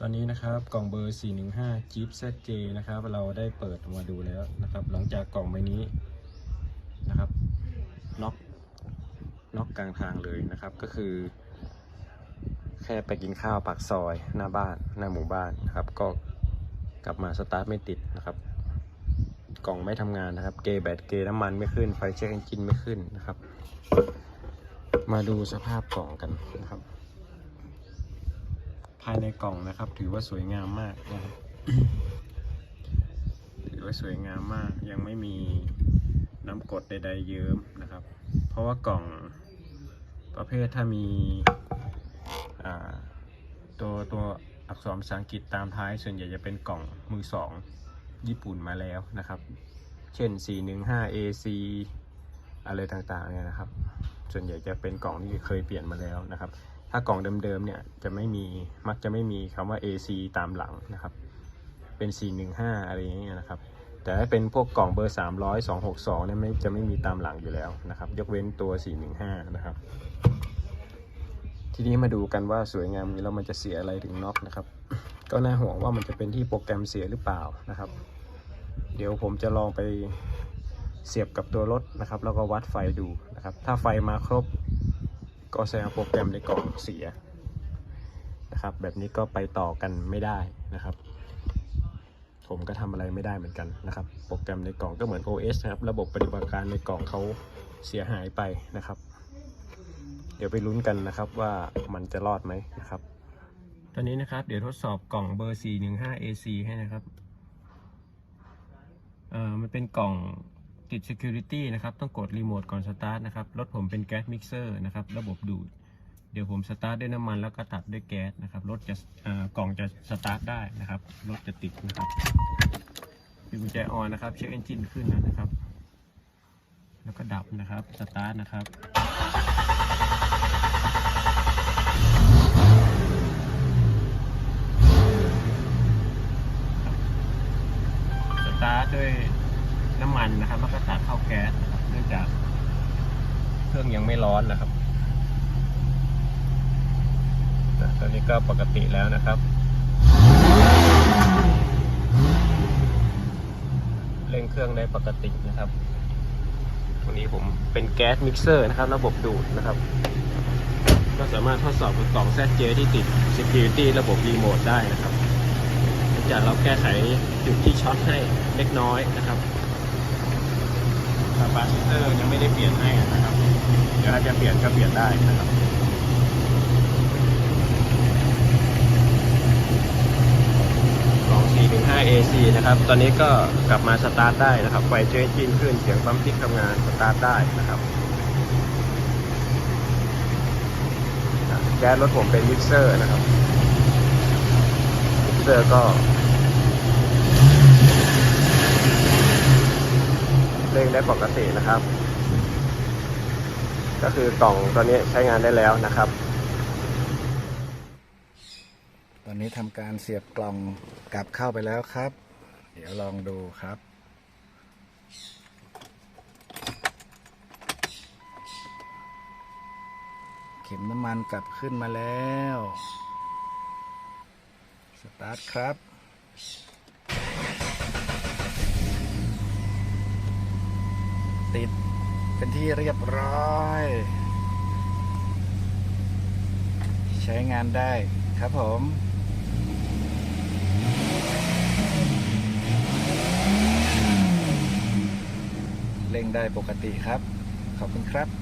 ตอนนี้นะครับกล่องเบอร์ 415 Jeep ZJ นะครับ เราได้เปิดมาดูแล้วนะครับ หลังจากกล่องใบนี้นะครับน็อกน็อกกลางทางเลยนะครับ ก็คือ แค่ไปกินข้าวปากซอยหน้าบ้านหน้าหมู่บ้านนะครับ ก็กลับมาสตาร์ทไม่ติดนะครับ กล่องไม่ทำงานนะครับ เกแบตเกน้ำมันไม่ขึ้น ไฟเช็คเอนจินไม่ขึ้นนะครับ มาดูสภาพกล่องกันนะครับ ภายในกล่องนะครับ ถือว่าสวยงามมากนะครับถือว่าสวยงามมาก ยังไม่มีน้ำกดใดๆเยิ้มนะครับ เพราะว่ากล่องประเภทถ้ามีตัวตัวอักษรภาษาอังกฤษตามท้าย ส่วนใหญ่จะเป็นกล่องมือสองญี่ปุ่นมาแล้วนะครับ เช่น 415 AC อะไรต่างๆเนี่ยนะครับ ส่วนใหญ่จะเป็นกล่องที่เคยเปลี่ยนมาแล้วนะครับ ถ้ากล่องเดิมๆเนี่ยจะไม่มีมักจะไม่มีคำว่า AC ตามหลังนะครับเป็น 415 อะไรอย่างเงี้ยนะครับแต่ถ้าเป็นพวกกล่องเบอร์ 300 262เนี่ยไม่จะไม่มีตามหลังอยู่แล้วนะครับ ยกเว้นตัว 415 นะครับ ทีนี้มาดูกันว่าสวยงามนี้แล้วมันจะเสียอะไรถึงน็อกนะครับ ก็น่าห่วงว่ามันจะเป็นที่โปรแกรมเสียหรือเปล่านะครับ เดี๋ยวผมจะลองไปเสียบกับตัวรถนะครับ แล้วก็วัดไฟดูนะครับ ถ้าไฟมาครบ ก็แสดงโปรแกรมในกล่องเสียนะครับ แบบนี้ก็ไปต่อกันไม่ได้นะครับ ผมก็ทำอะไรไม่ได้เหมือนกันนะครับ โปรแกรมในกล่องก็เหมือน OS นะครับ ระบบปฏิบัติการในกล่องเขาเสียหายไปนะครับ เดี๋ยวไปลุ้นกันนะครับว่ามันจะรอดไหมนะครับ ตอนนี้นะครับเดี๋ยวทดสอบกล่องเบอร์ 415 AC ให้นะครับเอ่อมันเป็นกล่อง ติด Security นะครับ ต้องกดรีโมทก่อนสตาร์ทนะครับ รถผมเป็นแก๊สมิกเซอร์นะครับ ระบบดูด เดี๋ยวผมสตาร์ทด้วยน้ำมันแล้วก็ตัดด้วยแก๊สนะครับ รถจะอ่อกล่องจะสตาร์ทได้นะครับ รถจะติดนะครับปิดกุญแจออนนะครับ เช็คเอนจินขึ้นนะครับ แล้วก็ดับนะครับ สตาร์ทนะครับ สตาร์ทด้วย น้ำมันนะครับ แล้วก็ตัดเข้าแก๊สนะครับเนื่องจากเครื่องยังไม่ร้อนนะครับตอนนี้ก็ปกติแล้วนะครับ เร่งเครื่องได้ปกตินะครับตรงนี้ผมเป็นแก๊สมิกเซอร์นะครับ ระบบดูดนะครับ ก็สามารถทดสอบกับกล่อง ZJ ที่ติด Security ระบบรีโมทได้นะครับเนื่องจากเราแก้ไขจุดที่ช็อตให้เล็กน้อยนะครับ คาปาซิเตอร์ยังไม่ได้เปลี่ยนให้นะครับเดี๋ยวถ้าจจะเปลี่ยนก็เปลี่ยนได้นะครับของ415 AC นะครับ ตอนนี้ก็กลับมาสตาร์ทได้นะครับ ไฟเจนจินขึ้น เสียงปั๊มติ๊กทำงาน สตาร์ทได้นะครับ แก๊สรถผมเป็นมิกเซอร์นะครับ มิกเซอร์ก็ เร่งได้ปกตินะครับ ก็คือกล่องตัวนี้ใช้งานได้แล้วนะครับ ตอนนี้ทำการเสียบกล่องกลับเข้าไปแล้วครับ เดี๋ยวลองดูครับเข็มน้ำมันกลับขึ้นมาแล้ว สตาร์ทครับ ติด เป็นที่เรียบร้อย ใช้งานได้ครับผมเร่งได้ปกติครับ ขอบคุณครับ